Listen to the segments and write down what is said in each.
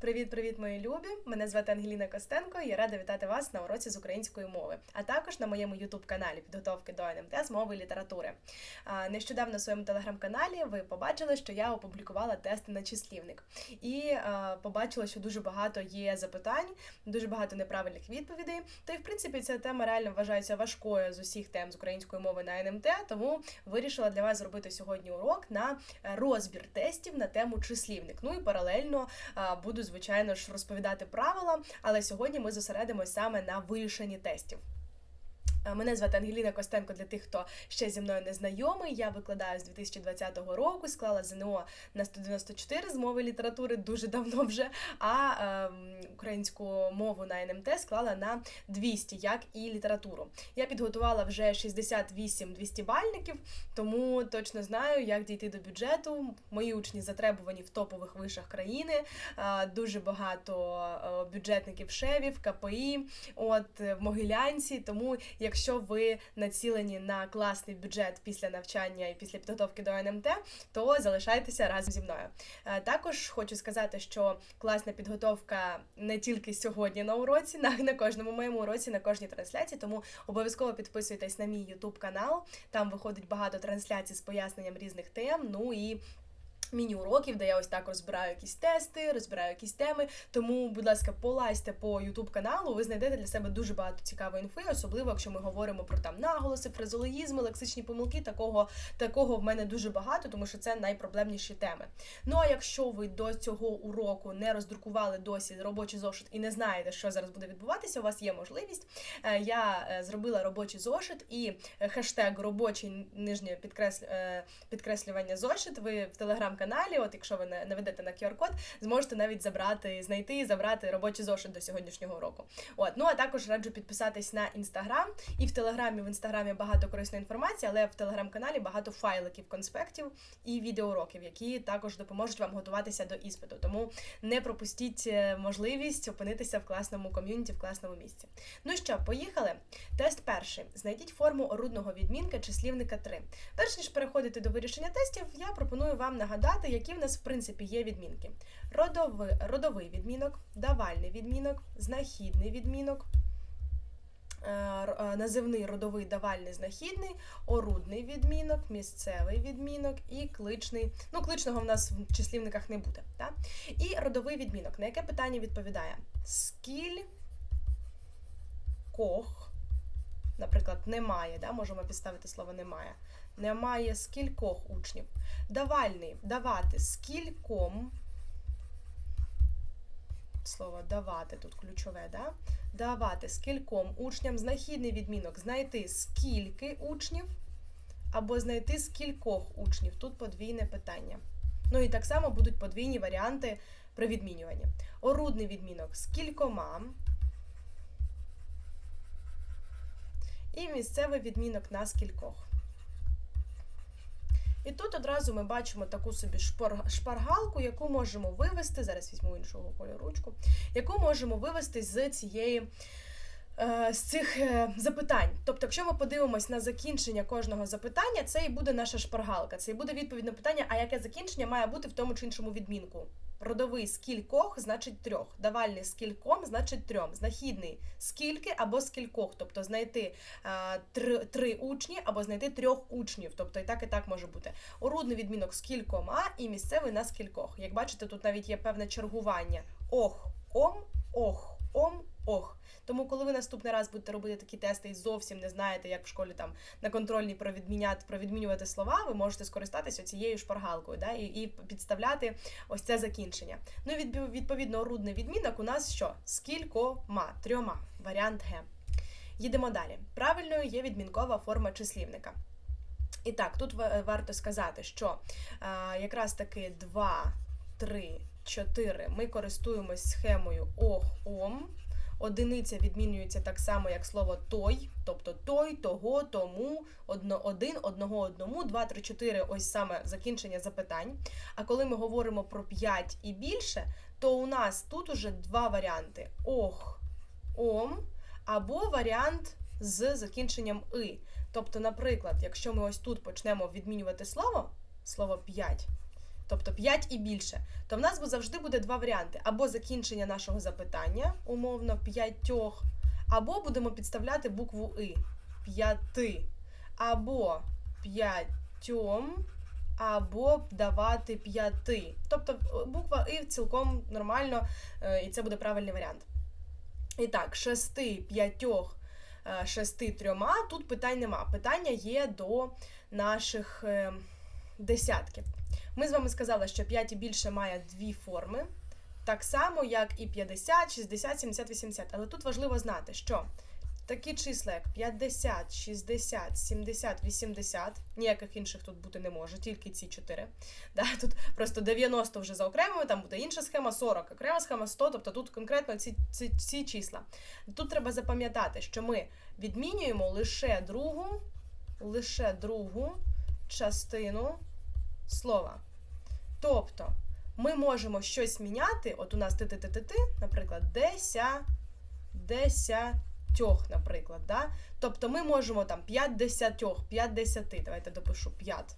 Привіт-привіт, мої любі! Мене звати Ангеліна Костенко. і Я рада вітати вас на уроці з української мови, а також на моєму ютуб-каналі підготовки до НМТ з мови і літератури. Нещодавно в своєму телеграм-каналі ви побачили, що я опублікувала тести на числівник, і побачила, що дуже багато є запитань, дуже багато неправильних відповідей. Та й в принципі ця тема реально вважається важкою з усіх тем з української мови на НМТ, тому вирішила для вас зробити сьогодні урок на розбір тестів на тему числівник. Ну і паралельно буду, звичайно ж, розповідати правила, але сьогодні ми зосередимося саме на вирішенні тестів. Е, Мене звати Ангеліна Костенко для тих, хто ще зі мною не знайомий. Я викладаю з 2020 року, склала ЗНО на 194 з мови літератури дуже давно вже. А ем, українську мову на НМТ склала на 200, як і літературу. Я підготувала вже 68 200 бальників, тому точно знаю, як дійти до бюджету. Мої учні затребувані в топових вишах країни. Е, Дуже багато е, бюджетників шевів, КПІ, от е, в Могилянці. Тому, якщо ви націлені на класний бюджет після навчання і після підготовки до НМТ, то залишайтеся разом зі мною. Е, Також хочу сказати, що класна підготовка не тільки сьогодні на уроці, на, на кожному моєму уроці, на кожній трансляції. Тому обов'язково підписуйтесь на мій YouTube канал. Там виходить багато трансляцій з поясненням різних тем. Ну і Міні-уроків, де я ось так розбираю якісь тести, розбираю якісь теми. Тому, будь ласка, полазьте по youtube каналу, ви знайдете для себе дуже багато цікавої інфи, особливо якщо ми говоримо про там наголоси, фразологізми, лексичні помилки. Такого такого в мене дуже багато, тому що це найпроблемніші теми. Ну а якщо ви до цього уроку не роздрукували досі робочий зошит і не знаєте, що зараз буде відбуватися, у вас є можливість. Е, Я е, зробила робочий зошит і е, хештег робочий нижнє підкреслювання зошит. Ви в телеграм-каналі, от якщо ви не- наведете на QR-код, зможете навіть забрати, знайти і забрати робочий зошит до сьогоднішнього уроку. От, ну а також раджу підписатись на інстаграм. І в телеграмі, в інстаграмі багато корисної інформації, але в телеграм-каналі багато файликів, конспектів і відеоуроків, які також допоможуть вам готуватися до іспиту. Тому не пропустіть е, можливість опинитися в класному ком'юніті, в класному місці. Ну що, поїхали? Тест перший. Знайдіть форму орудного відмінка числівника 3. Перш ніж переходити до вирішення тестів, я пропоную вам нагадати, які в нас в принципі є відмінки: родовий, родовий відмінок, давальний відмінок, знахідний відмінок. е, е, Називний родовий давальний знахідний, орудний відмінок, місцевий відмінок і кличний. Ну, кличного в нас в числівниках не буде. Так? І родовий відмінок. На яке питання відповідає? Скіль кох, наприклад, немає, да? можемо підставити слово немає. Немає скількох учнів. Давальний давати скільком. Слово давати тут ключове, да? Давати скільком учням знахідний відмінок знайти скільки учнів, або знайти скількох учнів. Тут подвійне питання. Ну і так само будуть подвійні варіанти при відмінюванні. Орудний відмінок з кількома. І місцевий відмінок на скількох. І тут одразу ми бачимо таку собі шпаргалку, яку можемо вивести. Зараз візьму іншого кольору ручку, яку можемо вивести з цієї. е, З цих е, запитань. Тобто, якщо ми подивимось на закінчення кожного запитання, це і буде наша шпаргалка. Це і буде відповідь на питання, а яке закінчення має бути в тому чи іншому відмінку. Родовий скількох значить трьох, давальний скільком значить трьом, знахідний скільки або скількох, тобто знайти е, три, три учні або знайти трьох учнів. Тобто і так, і так може бути. Орудний відмінок з кількома і місцевий на скількох. Як бачите, тут навіть є певне чергування. Ох, ом, ох, ом, ох. Тому, коли ви наступний раз будете робити такі тести і зовсім не знаєте, як в школі там на контрольній провідміняти, провідмінювати слова, ви можете скористатися цією шпаргалкою да, і, і підставляти ось це закінчення. Ну і відповідно, орудний відмінок у нас що? Скількома, трьома. Варіант Г. Їдемо далі. Правильною є відмінкова форма числівника. І так, тут варто сказати, що е, якраз таки 2, 3, 4 ми користуємось схемою ох-ом. Одиниця відмінюється так само, як слово той, тобто той, того, тому, одно, один, одного, одному, два, три, чотири ось саме закінчення запитань. А коли ми говоримо про 5 і більше, то у нас тут уже два варіанти: ох, ом, або варіант з закінченням и. Тобто, наприклад, якщо ми ось тут почнемо відмінювати слово, слово 5, тобто 5 і більше, то в нас завжди буде два варіанти: або закінчення нашого запитання, умовно, п'ятьох, або будемо підставляти букву И п'яти, або п'ятьом, або давати п'яти. Тобто е, буква И цілком нормально, е, і це буде правильний варіант. І так, шести, п'ятьох, е, шести трьома. Тут питань нема. Питання є до наших десятків. Ми з вами сказали, що 5 і більше має дві форми, так само, як і 50, 60, 70, 80. Але тут важливо знати, що такі числа, як 50, 60, 70, 80, ніяких інших тут бути не може, тільки ці чотири. Да, тут просто 90 вже заокремимо, там буде інша схема, 40, окрема схема 100, тобто тут конкретно ці, ці, ці числа. Тут треба запам'ятати, що ми відмінюємо лише другу, лише другу частину слова. Тобто ми можемо щось міняти, от у нас ти-ти-ти-ти-ти, наприклад, деся, десятьох, наприклад. Да? Тобто ми можемо там 5 десятьох, 5 десяти, давайте допишу 5.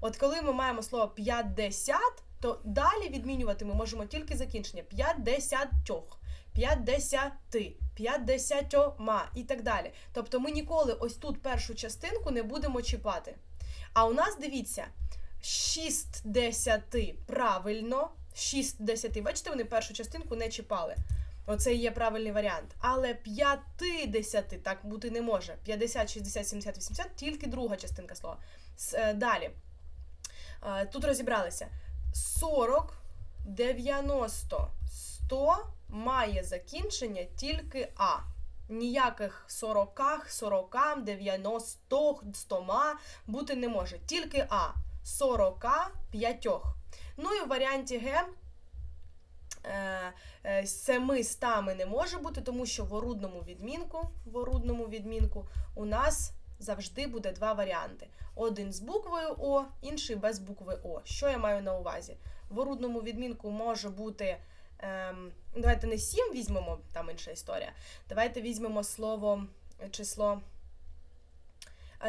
От коли ми маємо слово 50, то далі відмінювати ми можемо тільки закінчення 5 десятьох, 5 десяти, 5 десятьома і так далі. Тобто ми ніколи ось тут першу частинку не будемо чіпати. А у нас дивіться, 6 десяти правильно, 6 десяти. Бачите, вони першу частинку не чіпали. Оце є правильний варіант. Але 50 так бути не може. 50, 60, 70, 80 тільки друга частинка слова. Е, Далі. Е, Тут розібралися. 40, 90, 100 має закінчення тільки А. Ніяких 40, 40, 90, 100 бути не може. Тільки А. 45. Ну і в варіанті Г е, е, семи стами не може бути, тому що в орудному відмінку, в орудному відмінку у нас завжди буде два варіанти: один з буквою О, інший без букви О. Що я маю на увазі? В орудному відмінку може бути. Ем, давайте не 7 візьмемо, там інша історія. Давайте візьмемо слово е, число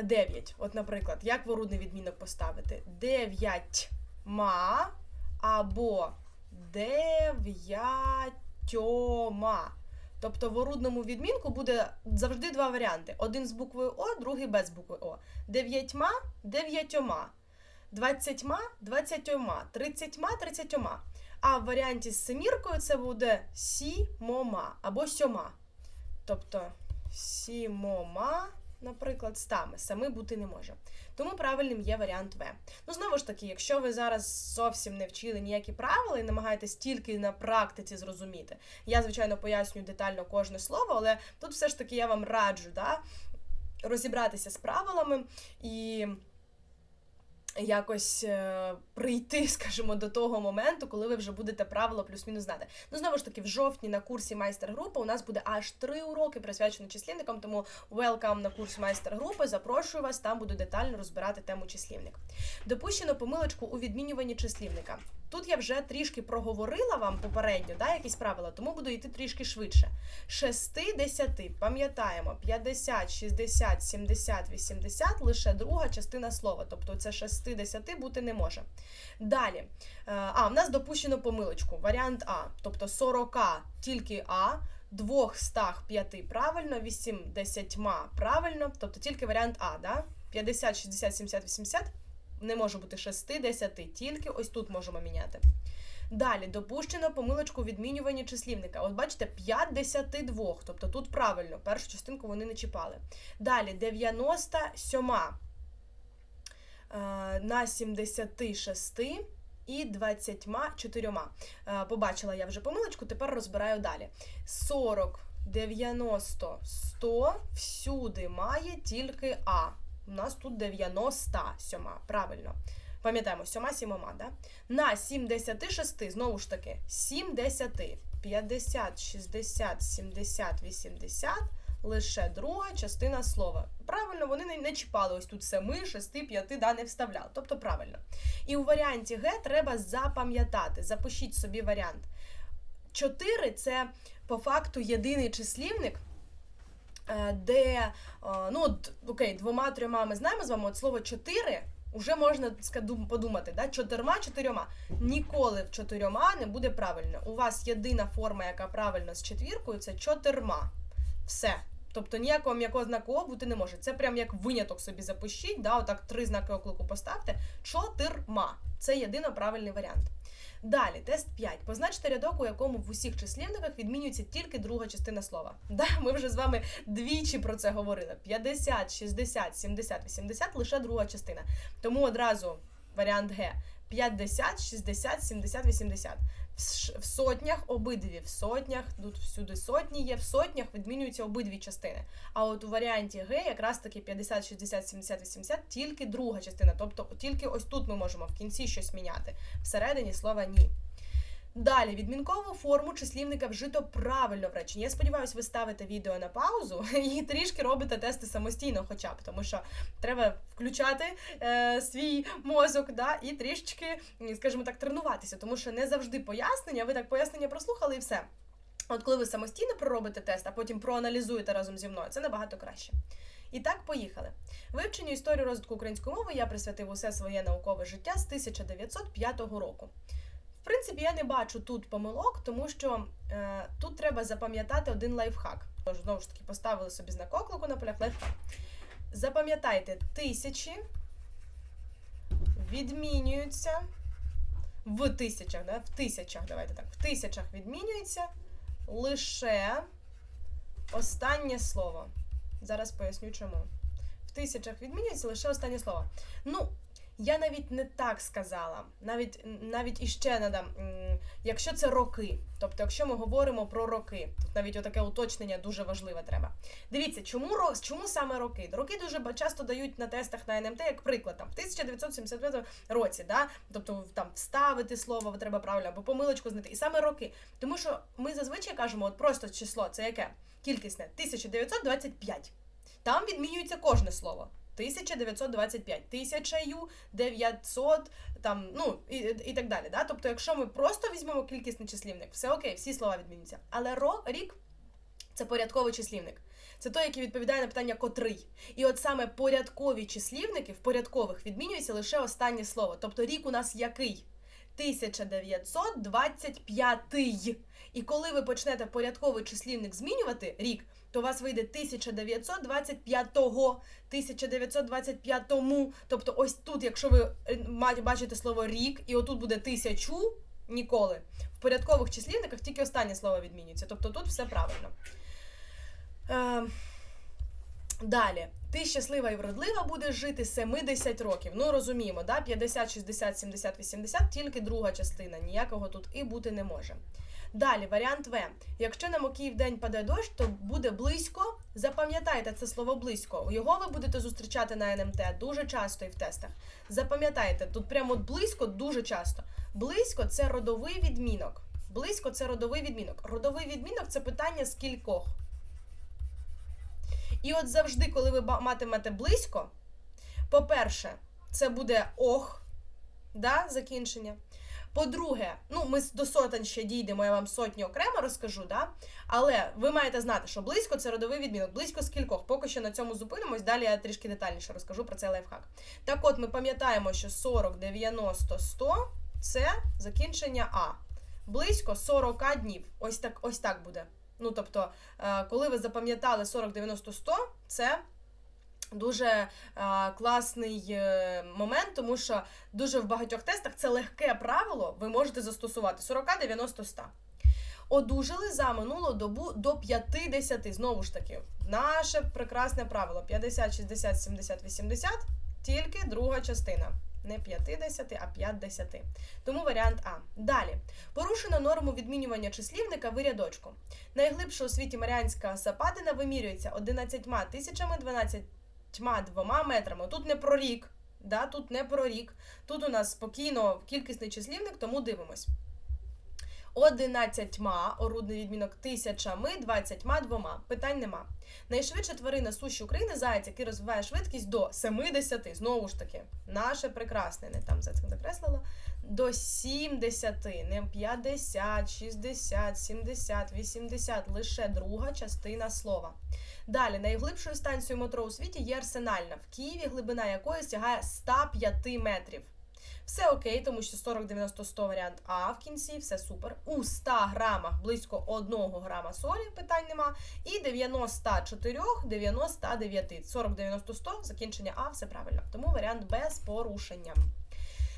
9. От, наприклад, як в орудний відмінок поставити? 9 ма або дев'ятьома. Тобто в орудному відмінку буде завжди два варіанти: один з буквою О, другий без букви О. Дев'ятьма дев'ятьома, двадцятьма двадцятьома, тридцятьма тридцятьома. А в варіанті з семіркою це буде сімома або сьома. Тобто сімома, наприклад, стами. Сами бути не може. Тому правильним є варіант В. Ну, знову ж таки, якщо ви зараз зовсім не вчили ніякі правила і намагаєтесь тільки на практиці зрозуміти, я, звичайно, пояснюю детально кожне слово, але тут все ж таки я вам раджу да, розібратися з правилами і якось е, прийти, скажімо, до того моменту, коли ви вже будете правила плюс-мінус знати. Ну, знову ж таки, в жовтні на курсі майстер-групи у нас буде аж три уроки присвячені числівникам, тому welcome на курс майстер-групи. Запрошую вас, там буду детально розбирати тему числівник. Допущено помилочку у відмінюванні числівника. Тут я вже трішки проговорила вам попередньо, да, якісь правила, тому буду йти трішки швидше. 60, пам'ятаємо, 50, 60, 70, 80 лише друга частина слова, тобто це 60 бути не може. Далі. Е, А, в нас допущено помилочку. Варіант А, тобто 40 тільки А, 205 правильно, 80 правильно, тобто тільки варіант А, да? 50, 60, 70, 80 не може бути 6, 10, тільки ось тут можемо міняти. Далі допущено помилочку у відмінюванні числівника. От бачите, 52, тобто тут правильно, першу частинку вони не чіпали. Далі 97 е, на 76 і 24. Е, Побачила я вже помилочку, тепер розбираю далі. 40, 90, 100 всюди має тільки А. У нас тут 97, правильно. Пам'ятаємо, сьома сімома, да? На 76, знову ж таки, 70, 50, 60, 70, 80, лише друга частина слова. Правильно, вони не, не чіпали ось тут 7, 6, 5, да, не вставляли. Тобто правильно. І у варіанті Г треба запам'ятати. Запишіть собі варіант. 4 це по факту єдиний числівник. е, Де, е, ну, окей, двома-трьома ми знаємо з вами от слово 4 Уже можна подумати, да? чотирма чотирьома. Ніколи в чотирьома не буде правильно. У вас єдина форма, яка правильно з четвіркою, це чотирма. Все. Тобто ніякого м'якого знаку бути не може. Це прям як виняток собі запишіть, да? отак три знаки оклику поставте. Чотирма. Це єдино правильний варіант. Далі, тест 5. Позначте рядок, у якому в усіх числівниках відмінюється тільки друга частина слова. Да, ми вже з вами двічі про це говорили: 50, 60, 70, 80 лише друга частина. Тому одразу варіант Г: 50, 60, 70, 80. В сотнях обидві, в сотнях, тут всюди сотні є, в сотнях відмінюються обидві частини. А от у варіанті Г якраз таки 50, 60, 70, 80 тільки друга частина. Тобто тільки ось тут ми можемо в кінці щось міняти. Всередині слова ні. Далі, відмінкову форму числівника вжито правильно в реченні. Я сподіваюся, ви ставите відео на паузу і трішки робите тести самостійно, хоча б, тому що треба включати е, свій мозок, да, і трішечки, скажімо так, тренуватися, тому що не завжди пояснення, ви так пояснення прослухали і все. От коли ви самостійно проробите тест, а потім проаналізуєте разом зі мною, це набагато краще. І так, поїхали. Вивченню історії розвитку української мови я присвятив усе своє наукове життя з 1905 року. Принципі, я не бачу тут помилок, тому що е, тут треба запам'ятати один лайфхак. Тож, знову ж таки, поставили собі знак оклику на полях лайфхак. Запам'ятайте, тисячі відмінюються в тисячах, да? в тисячах, давайте так, в тисячах відмінюється лише останнє слово. Зараз поясню чому. В тисячах відмінюється лише останнє слово. Ну, я навіть не так сказала, навіть навіть іще надам, якщо це роки, тобто, якщо ми говоримо про роки, тут навіть отаке уточнення дуже важливе треба. Дивіться, чому чому саме роки? Роки дуже часто дають на тестах на НМТ як приклад там в 1975 році, да? тобто там вставити слово треба правильно або помилочку знайти. І саме роки. Тому що ми зазвичай кажемо, от просто число, це яке? Кількісне 1925. Там відмінюється кожне слово. 1925, 1900, там, ну і, і так далі. Да? Тобто, якщо ми просто візьмемо кількісний числівник, все окей, всі слова відмінюються. Але рік це порядковий числівник. Це той, який відповідає на питання котрий. І от саме порядкові числівники в порядкових відмінюється лише останнє слово. Тобто рік у нас який? 1925. І коли ви почнете порядковий числівник змінювати рік, то у вас вийде 1925-го, 1925-му. Тобто, ось тут, якщо ви е, бачите слово рік, і отут буде тисячу, ніколи. В порядкових числівниках тільки останнє слово відмінюється. Тобто тут все правильно. Далі, ти щаслива і вродлива будеш жити 70 років. Ну розуміємо, да? 50, 60, 70, 80, тільки друга частина. Ніякого тут і бути не може. Далі, варіант В. Якщо на Мокіїв день паде дощ, то буде близько. Запам'ятайте це слово близько. Його ви будете зустрічати на НМТ дуже часто і в тестах. Запам'ятайте, тут прямо от близько дуже часто. Близько це родовий відмінок. Близько це родовий відмінок. Родовий відмінок це питання з кількох. І от завжди, коли ви матимете близько, по-перше, це буде ох, да, закінчення. По-друге, ну ми до сотень ще дійдемо, я вам сотні окремо розкажу, да? але ви маєте знати, що близько це родовий відмінок, близько з кількох. Поки що на цьому зупинимось, далі я трішки детальніше розкажу про цей лайфхак. Так от, ми пам'ятаємо, що 40, 90, 100 це закінчення А. Близько 40 днів. Ось так, ось так буде. Ну, тобто, е, коли ви запам'ятали 40, 90, 100, це дуже е, класний е, момент, тому що дуже в багатьох тестах це легке правило, ви можете застосувати 40, 90, 100. Одужали за минулу добу до 50. Знову ж таки, наше прекрасне правило: 50, 60, 70, 80, тільки друга частина. Не 50, а 50. Тому варіант А. Далі. Порушено норму відмінювання числівника вирядочку. Найглибша у світі Маріанська Сападина вимірюється 11 тисячами 12 двома метрами. Тут не про рік, да? тут не про рік. Тут у нас спокійно кількісний числівник, тому дивимось. Одинадцятьма, орудний відмінок тисячами, двадцятьма двома. Питань нема. Найшвидша тварина суші України заяць, який розвиває швидкість до 70. Знову ж таки, наше прекрасне, не там закреслила. До 70, не 50, 60, 70, 80, лише друга частина слова. Далі, найглибшою станцією метро у світі є Арсенальна, в Києві, глибина якої сягає 105 метрів. Все окей, тому що 40, 90, 100 варіант А в кінці, все супер. У 100 грамах близько 1 грама солі, питань нема. І 94, 99, 40, 90, 100, закінчення А, все правильно. Тому варіант Б з порушенням.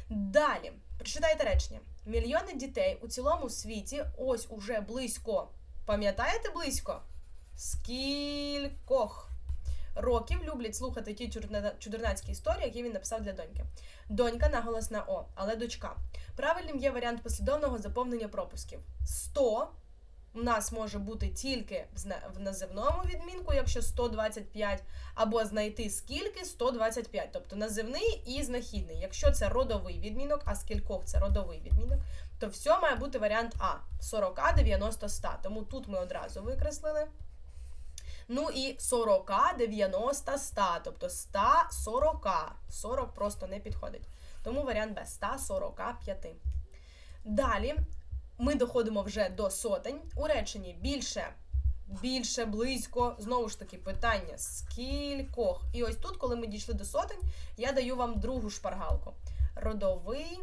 Далі, прочитайте речення. Мільйони дітей у цілому світі ось уже близько. Пам'ятаєте близько? Скількох років люблять слухати ті чудернацькі історії, які він написав для доньки. Донька наголосна О, але дочка. Правильним є варіант послідовного заповнення пропусків. 100 у нас може бути тільки в називному відмінку, якщо 125, або знайти скільки 125, тобто називний і знахідний. Якщо це родовий відмінок, а скількох це родовий відмінок, то все має бути варіант А 40, 90, 100. Тому тут ми одразу викреслили. Ну і 40, 90, 100, тобто 140. 40 просто не підходить. Тому варіант Б 145. Далі ми доходимо вже до сотень. У реченні більше, більше, близько. Знову ж таки, питання скількох. І ось тут, коли ми дійшли до сотень, я даю вам другу шпаргалку. Родовий,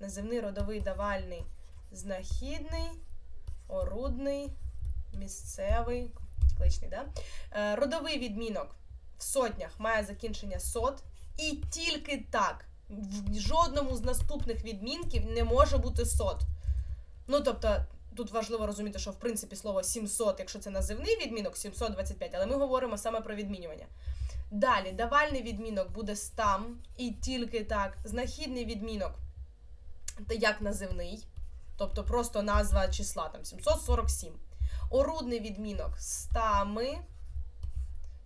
називний родовий давальний, знахідний, орудний, місцевий, кличний, да? Е, Родовий відмінок в сотнях має закінчення сот, і тільки так. В жодному з наступних відмінків не може бути сот. Ну, тобто, тут важливо розуміти, що в принципі слово 700, якщо це називний відмінок, 725, але ми говоримо саме про відмінювання. Далі, давальний відмінок буде стам, і тільки так. Знахідний відмінок як називний, тобто просто назва числа там 747. Орудний відмінок стами,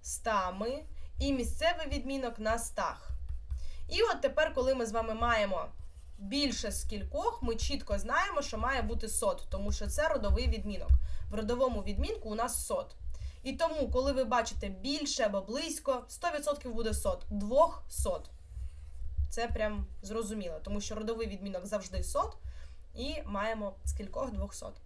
стами, і місцевий відмінок на стах. І от тепер, коли ми з вами маємо більше скількох, ми чітко знаємо, що має бути сот, тому що це родовий відмінок. В родовому відмінку у нас сот. І тому, коли ви бачите більше або близько, 100% буде сот. Двох сот. Це прям зрозуміло, тому що родовий відмінок завжди сот, і маємо скількох двохсот.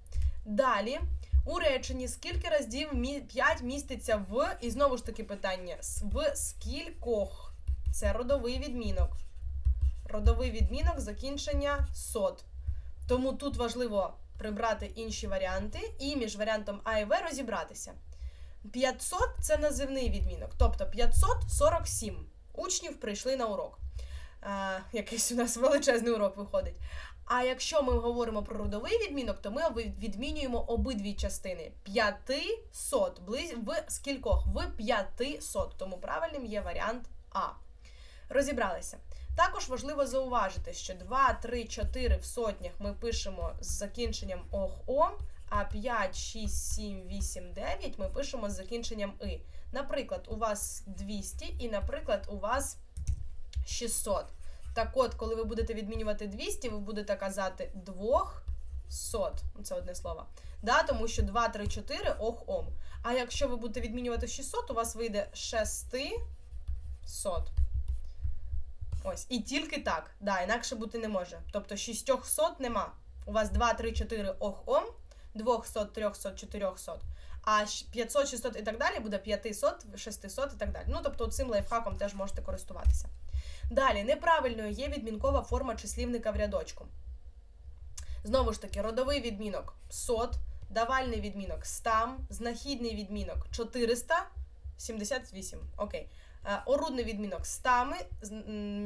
Далі, у реченні скільки разів 5 міститься в, і знову ж таки питання: в скількох? Це родовий відмінок. Родовий відмінок закінчення сот. Тому тут важливо прибрати інші варіанти і між варіантом А і В розібратися. 500 це називний відмінок, тобто 547 учнів прийшли на урок. Е, якийсь у нас величезний урок виходить. А якщо ми говоримо про родовий відмінок, то ми відмінюємо обидві частини. 500 близь в скількох? В 500. Тому правильним є варіант А. Розібралися. Також важливо зауважити, що 2, 3, 4 в сотнях ми пишемо з закінченням ох-ом, а 5, 6, 7, 8, 9 ми пишемо з закінченням и. Наприклад, у вас 200 і, наприклад, у вас 600. Так от, коли ви будете відмінювати 200, ви будете казати 200. Це одне слово. Да, тому що 2, 3, 4 ох ом. А якщо ви будете відмінювати 600, у вас вийде 600. Ось. І тільки так. Да, інакше бути не може. Тобто 600 нема. У вас 2, 3, 4 ох ом, 200, 300, 400. А 500, 600 і так далі буде 500, 600 і так далі. Ну, тобто цим лайфхаком теж можете користуватися. Далі, неправильною є відмінкова форма числівника в рядочку. Знову ж таки, родовий відмінок сот, давальний відмінок стам, знахідний відмінок 478. Окей. Е, Орудний відмінок стами,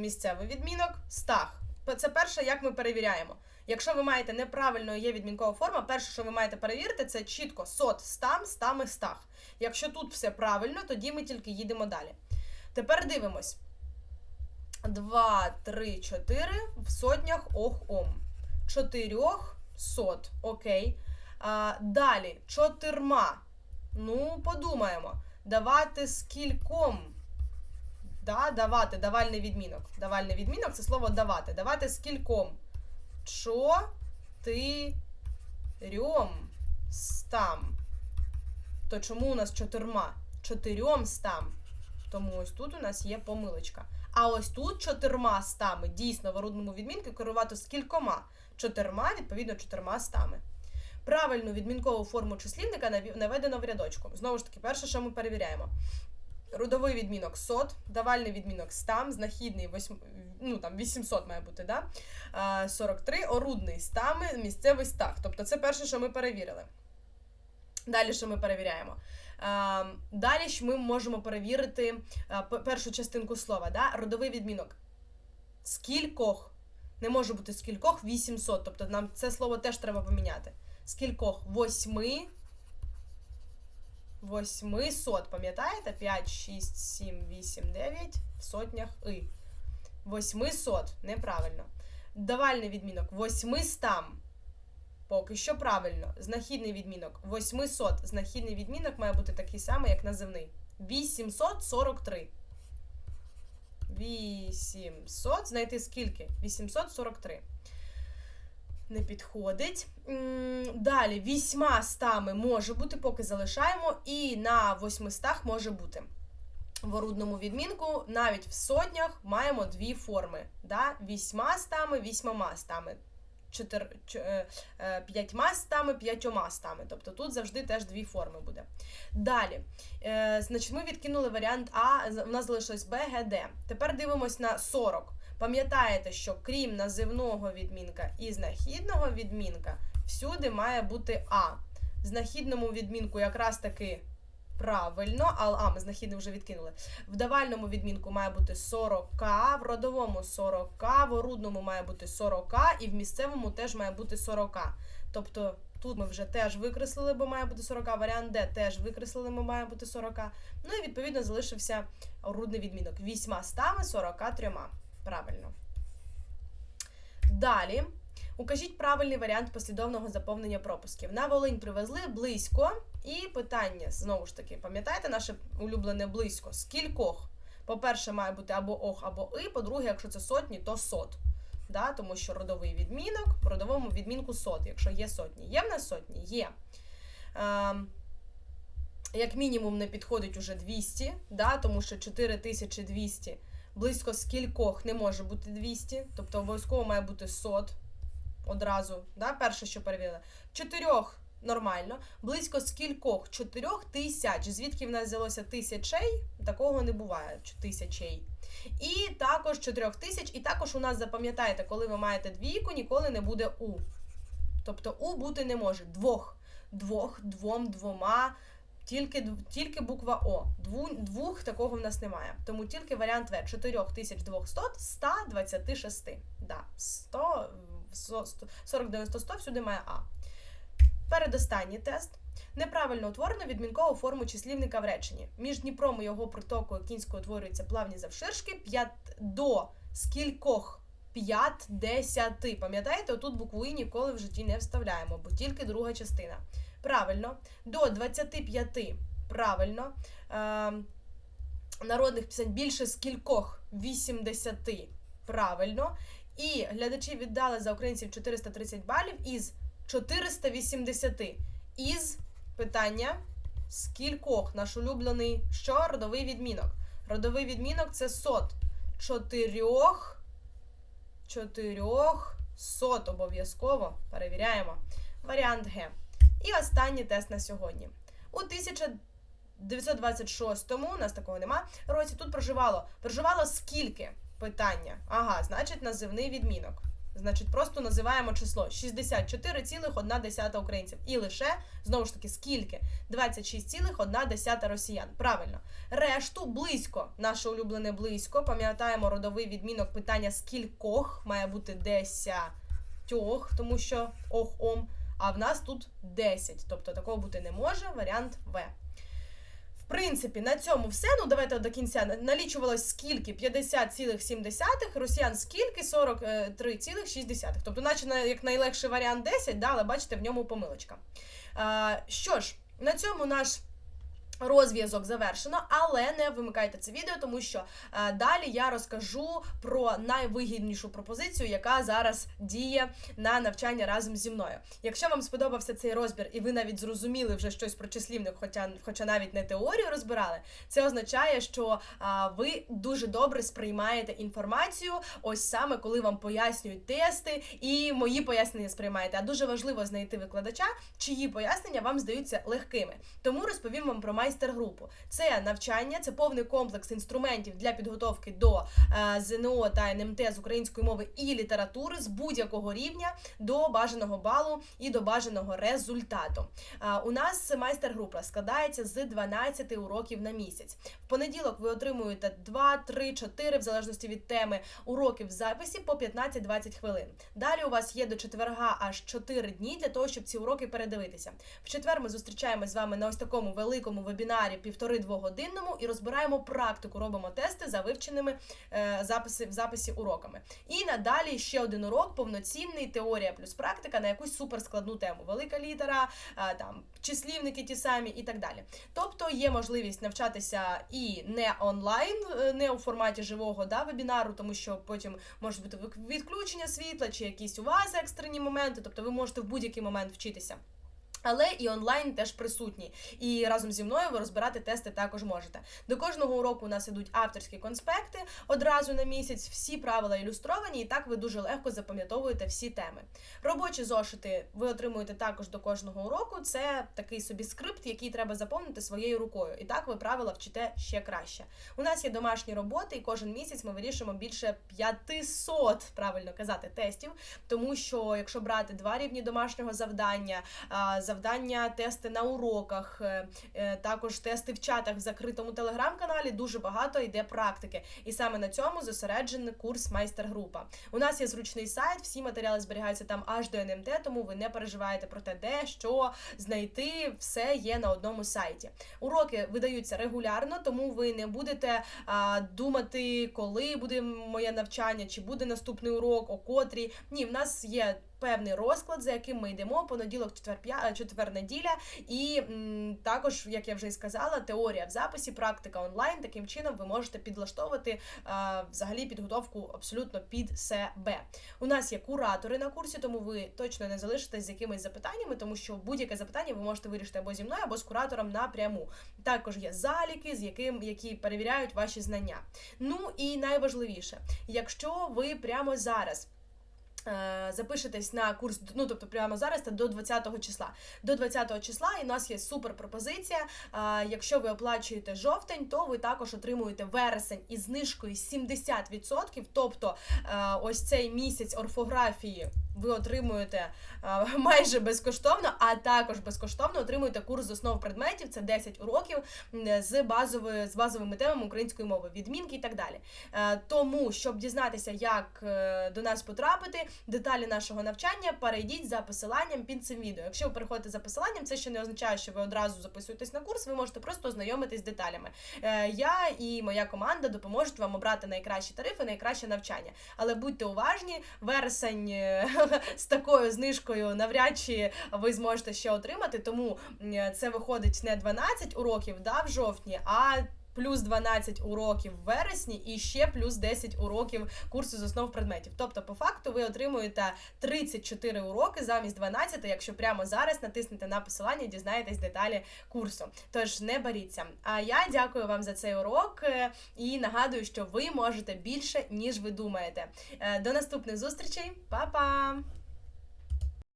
місцевий відмінок стах. Це перше, як ми перевіряємо. Якщо ви маєте неправильною є відмінкова форма, перше, що ви маєте перевірити, це чітко сот, стам, стами, стах. Якщо тут все правильно, тоді ми тільки їдемо далі. Тепер дивимось. 2, 3, 4 в сотнях ох-ом. Чотирьох сот. Окей. А, далі, чотирма. Ну, подумаємо. Давати скільком. Да, давати, давальний відмінок. Давальний відмінок це слово давати. Давати скільком. чотирьом стам. То чому у нас чотирма? Чотирьом стам. Тому ось тут у нас є помилочка. А ось тут чотирма стами. Дійсно, в орудному відмінку керувати скількома. Чотирма, відповідно, чотирма стами. Правильну відмінкову форму числівника наведено в рядочку. Знову ж таки, перше, що ми перевіряємо. Родовий відмінок сот, давальний відмінок стам, знахідний восьм... ну, там 800 має бути, да? 43, орудний стами, місцевий стах. Тобто це перше, що ми перевірили. Далі що ми перевіряємо? А, далі ж ми можемо перевірити першу частинку слова, да? родовий відмінок. Скількох. Не може бути скількох 800. Тобто нам це слово теж треба поміняти. Скількох? Восьми. Восьмисот. Пам'ятаєте? 5, 6, 7, 8, 9 в сотнях и. Восьмисот. Неправильно. Давальний відмінок. Восьмистам. Поки що правильно. Знахідний відмінок. Восьмисот. Знахідний відмінок має бути такий самий, як називний. 843. 800. Знайти скільки? 843. Не підходить. Далі, вісьма стами може бути, поки залишаємо, і на восьмистах може бути. В орудному відмінку навіть в сотнях маємо дві форми. Да? Вісьма стами, вісьмома стами. Е, е, п'ятьма стами, п'ятьома стами. Тобто тут завжди теж дві форми буде. Далі, е, значить, ми відкинули варіант А, у нас залишилось Б, Г, Д. Тепер дивимось на 40. Пам'ятаєте, що крім називного відмінка і знахідного відмінка, всюди має бути А. В знахідному відмінку якраз таки правильно, а, а ми знахідний вже відкинули. В давальному відмінку має бути 40, в родовому 40, в орудному має бути 40, і в місцевому теж має бути 40. Тобто тут ми вже теж викреслили, бо має бути 40, варіант Д теж викреслили, бо має бути 40. Ну і відповідно залишився орудний відмінок. Вісьма стами 43. Правильно. Далі. Укажіть правильний варіант послідовного заповнення пропусків. На Волинь привезли близько. І питання, знову ж таки, пам'ятаєте наше улюблене близько? Скількох? По-перше, має бути або ох, або и. По-друге, якщо це сотні, то сот. Да? Тому що родовий відмінок, в родовому відмінку сот, якщо є сотні. Є в нас сотні? Є. Ем, як мінімум не підходить уже 200, да? тому що 4200 близько скількох не може бути 200, тобто обов'язково має бути сот одразу. Да? Перше, що перевірили. Чотирьох нормально. Близько скількох? Чотирьох тисяч. Звідки в нас взялося тисячей? Такого не буває. Тисячей. І також чотирьох тисяч. І також у нас запам'ятайте, коли ви маєте двійку, ніколи не буде у. Тобто у бути не може. Двох. Двох, двом, двома. Тільки, тільки буква О. Дву, двох такого в нас немає. Тому тільки варіант В. 4200 126. Да, 100, 40, 90, 100 всюди має А. Передостанній тест. Неправильно утворено відмінкову форму числівника в реченні. Між Дніпром і його притокою Кінською утворюються плавні завширшки. П'ят до скількох? П'ят десяти. Пам'ятаєте, отут букву І ніколи в житті не вставляємо, бо тільки друга частина. Правильно. До 25. Правильно. Е, народних пісень більше скількох? 80. Правильно. І глядачі віддали за українців 430 балів із 480. Із питання скількох наш улюблений що? Родовий відмінок. Родовий відмінок це сот. Чотирьох. Чотирьох сот обов'язково. Перевіряємо. Варіант Г. І останній тест на сьогодні. У 1926-му, у нас такого нема, році тут проживало. Проживало скільки? Питання. Ага, значить називний відмінок. Значить, просто називаємо число 64,1 українців. І лише, знову ж таки, скільки? 26,1 росіян. Правильно. Решту близько. Наше улюблене близько. Пам'ятаємо родовий відмінок питання скількох має бути десятьох, тому що ох ом. А в нас тут 10. Тобто такого бути не може. Варіант В. Принципі, на цьому все. Ну, давайте до кінця. Налічувалось скільки? 50,7, росіян скільки? 43,6. Тобто, наче на- як найлегший варіант 10, да, але бачите, в ньому помилочка. А, що ж, на цьому наш Розв'язок завершено, але не вимикайте це відео, тому що е, далі я розкажу про найвигіднішу пропозицію, яка зараз діє на навчання разом зі мною. Якщо вам сподобався цей розбір, і ви навіть зрозуміли вже щось про числівник, хоча, хоча навіть не теорію розбирали, це означає, що е, ви дуже добре сприймаєте інформацію, ось саме коли вам пояснюють тести, і мої пояснення сприймаєте. А дуже важливо знайти викладача, чиї пояснення вам здаються легкими. Тому розповім вам про майстер-групу. Це навчання, це повний комплекс інструментів для підготовки до е, ЗНО та НМТ з української мови і літератури з будь-якого рівня до бажаного балу і до бажаного результату. Е, у нас майстер-група складається з 12 уроків на місяць. В понеділок ви отримуєте 2, 3, 4, в залежності від теми, уроків в записі по 15-20 хвилин. Далі у вас є до четверга аж 4 дні для того, щоб ці уроки передивитися. В четвер ми зустрічаємось з вами на ось такому великому вебінарі півтори-двогодинному і розбираємо практику, робимо тести за вивченими е, записи в записі уроками. І надалі ще один урок повноцінний теорія плюс практика на якусь суперскладну тему. Велика літера, е, там числівники ті самі і так далі. Тобто є можливість навчатися і не онлайн, е, не у форматі живого да, вебінару, тому що потім можуть бути відключення світла чи якісь у вас екстрені моменти, тобто ви можете в будь-який момент вчитися. Але і онлайн теж присутні. І разом зі мною ви розбирати тести також можете. До кожного уроку у нас ідуть авторські конспекти одразу на місяць, всі правила ілюстровані, і так ви дуже легко запам'ятовуєте всі теми. Робочі зошити ви отримуєте також до кожного уроку. Це такий собі скрипт, який треба заповнити своєю рукою. І так ви правила вчите ще краще. У нас є домашні роботи, і кожен місяць ми вирішуємо більше 500, правильно казати, тестів. Тому що якщо брати два рівні домашнього завдання, завдання, тести на уроках, е, е, також тести в чатах в закритому телеграм-каналі, дуже багато йде практики. І саме на цьому зосереджений курс майстер-група. У нас є зручний сайт, всі матеріали зберігаються там аж до НМТ, тому ви не переживаєте про те, де що знайти, все є на одному сайті. Уроки видаються регулярно, тому ви не будете а, думати, коли буде моє навчання, чи буде наступний урок, о котрій. Ні, в нас є. Певний розклад, за яким ми йдемо, понеділок, четвер, п'я- четвер, неділя, і м, також, як я вже й сказала, теорія в записі, практика онлайн. Таким чином ви можете підлаштовувати а, взагалі підготовку абсолютно під себе. У нас є куратори на курсі, тому ви точно не залишитесь з якимись запитаннями, тому що будь-яке запитання ви можете вирішити або зі мною, або з куратором напряму. Також є заліки, з яким які перевіряють ваші знання. Ну і найважливіше, якщо ви прямо зараз. Е, Запишетесь на курс, ну тобто прямо зараз та до 20-го числа. До 20-го числа і у нас є супер пропозиція. Якщо ви оплачуєте жовтень, то ви також отримуєте вересень із знижкою 70%. Тобто е, ось цей місяць орфографії ви отримуєте е, майже безкоштовно, а також безкоштовно отримуєте курс з основ предметів. Це 10 уроків з базовою з базовими темами української мови, відмінки і так далі. Е, Тому, щоб дізнатися, як е, до нас потрапити, деталі нашого навчання, перейдіть за посиланням під цим відео. Якщо ви переходите за посиланням, це ще не означає, що ви одразу записуєтесь на курс. Ви можете просто ознайомитись з деталями. Я і моя команда допоможуть вам обрати найкращі тарифи, найкраще навчання. Але будьте уважні, вересень з такою знижкою навряд чи ви зможете ще отримати. Тому це виходить не 12 уроків да, в жовтні, а плюс 12 уроків в вересні і ще плюс 10 уроків курсу з основ предметів. Тобто, по факту, ви отримуєте 34 уроки замість 12, якщо прямо зараз натиснете на посилання і дізнаєтесь деталі курсу. Тож не боріться. А я дякую вам за цей урок е, і нагадую, що ви можете більше, ніж ви думаєте. Е, До наступних зустрічей, Па-па!